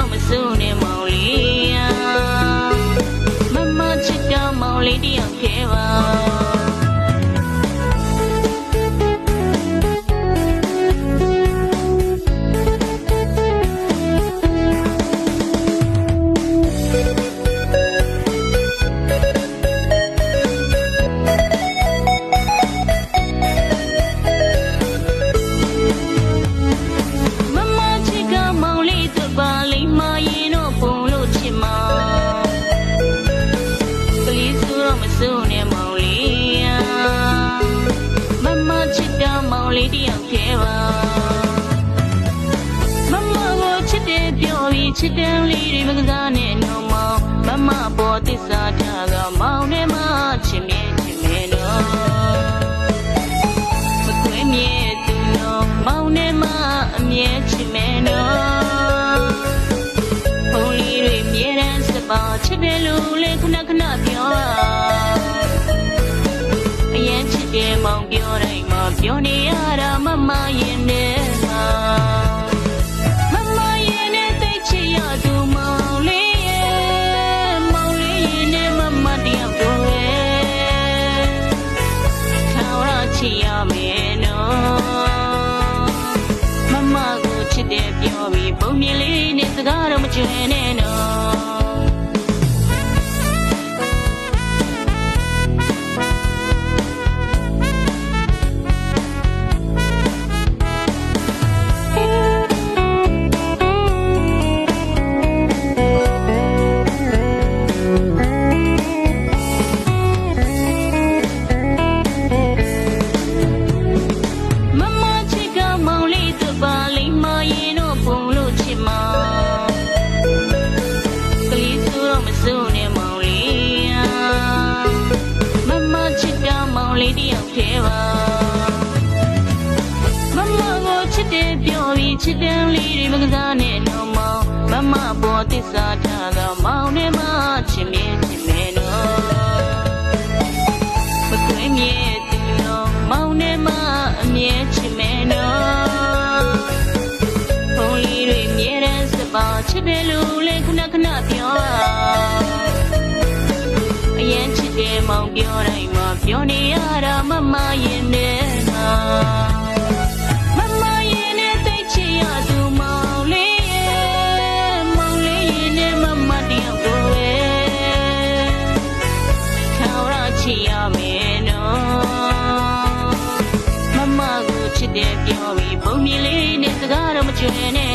coming soon in my လေးတယောက်သေးပါမမကိုချစ်တယ်ပြောပြီးချစ်တယ်လေးတွေမကစားနဲ့နော်မောင်မမပေါ်သစ္စာထားကမောင်နဲ့မချစ်မြဲချစ်မြဲနော်မကွဲမြဲသူနော်မောင်နဲ့မအမြဲချစ်မြဲနော်ဘုံလီတွေမြေတန်းစပါချစ်တယ်လို့လေခဏခဏပြောတာ ချစ်ရသူမောင်လေးရဲ့မောင်လေးရင်နဲ့မမတယောက်တော့ရဲ့ထောင်ရချစ်ရမယ်နော်မမကိုချစ်တယ်ပြောပြီးပုံမြင်လေးနဲ့စကားတော့မကျွဲနဲ့နော် စ်တယ်ပြောပြီးချစ်တယ်လေးတွေမကစားနဲ့တော့မောင်မမပေါ်သစ္စာထားကမောင်နဲ့မချစ်မြဲချစ်မြဲနော်မကွဲမြဲသူနော်မောင်နဲ့မအမြဲချစ်မယ်နော်ဘုံလီတွေမြဲတမ်းစပါချစ်တယ်လို့လေခဏခဏပြောတာအရင်ချစ်တယ်မောင်ပြောတိုင်းမှာပြောနေရတာမမရင်နဲ့မှာ children